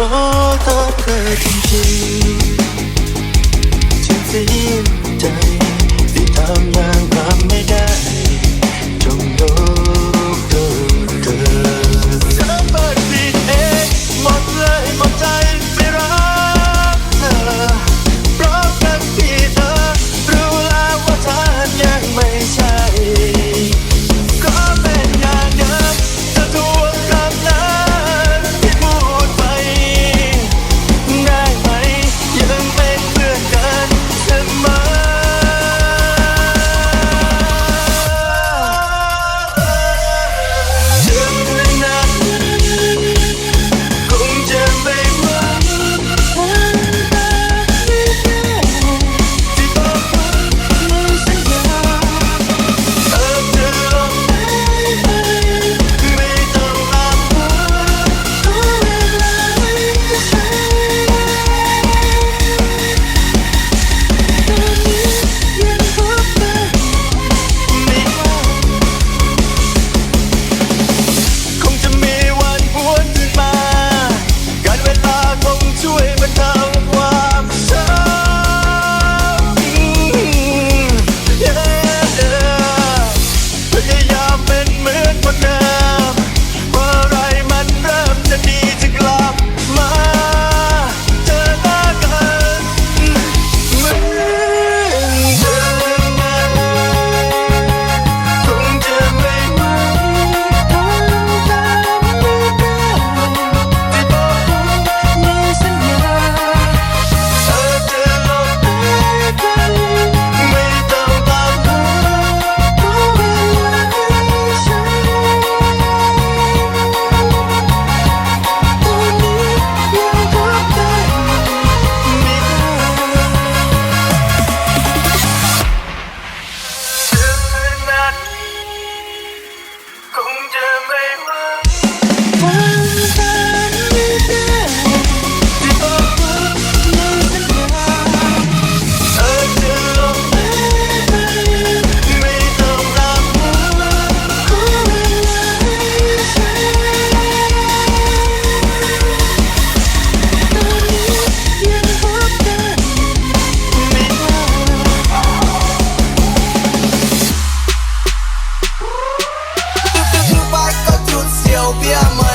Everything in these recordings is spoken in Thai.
ขอโทษเธอจริงฉันเสียใจที่ทำ te ama.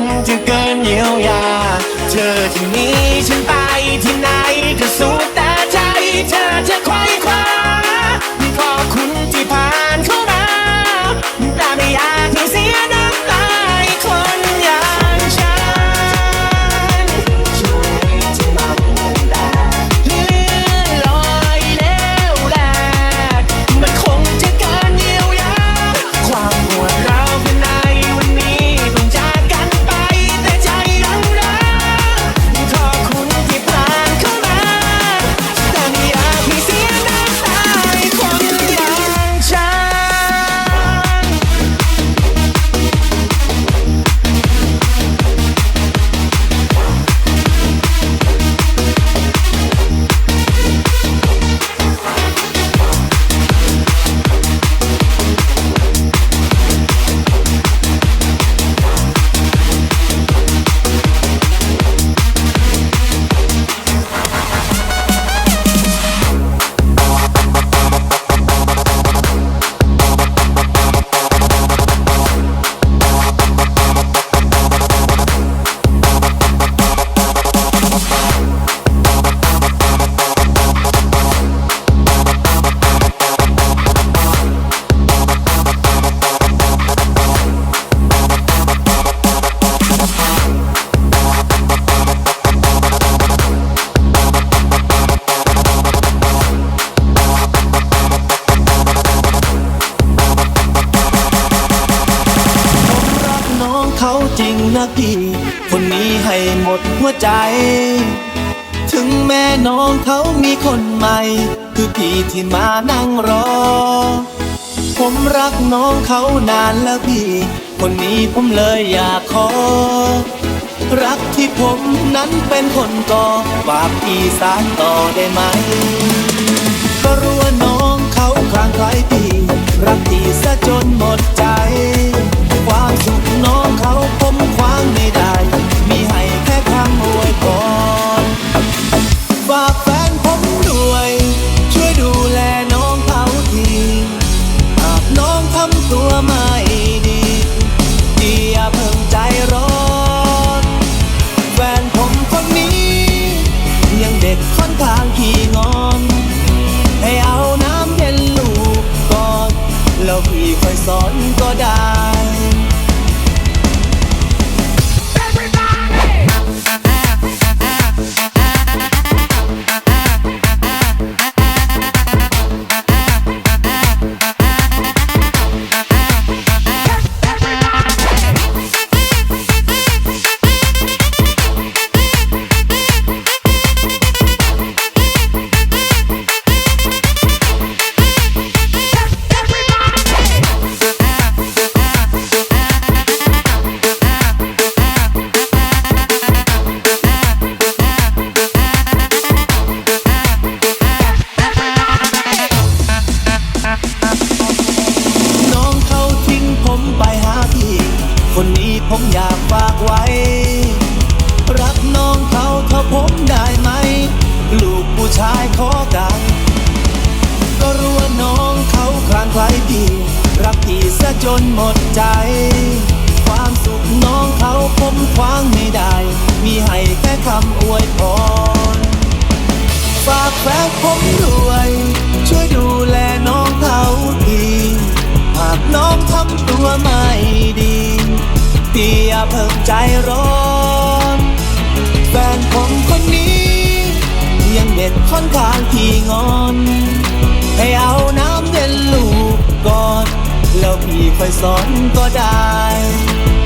งจะเกินเยียวยา เธอที่มีฉันไปที่ไหนก็สุดแต่ใจ เธอจะควยคว้า ใจ ถึงแม่น้องเขามีคนใหม่ คือพี่ที่มานั่งรอ ผมรักน้องเขานานแล้วพี่ คนนี้ผมเลยอยากขอ รักที่ผมนั้นเป็นคนก่อฝากพี่สานต่อได้ไหม ก็รู้ว่าน้องเขาคลางคล้พี่ รักพี่ซะจนหมดใจ ความสุข ดใจ ความสุขน้องเขาผมคว้างไม่ได้ มีให้แค่คำอวยพร ฝากแฟนผมด้วย ช่วยดูแลน้องเขาทีหากน้องทำตัวไม่ดี พี่อย่าเพิ่งใจร้อนแฟนผมคนนี้ ยังเด็กค่อนข้างขี้งอน ให้เอาน้ำเย็นลูกก่อน แล้วพี่ค่อยสอนก็ได้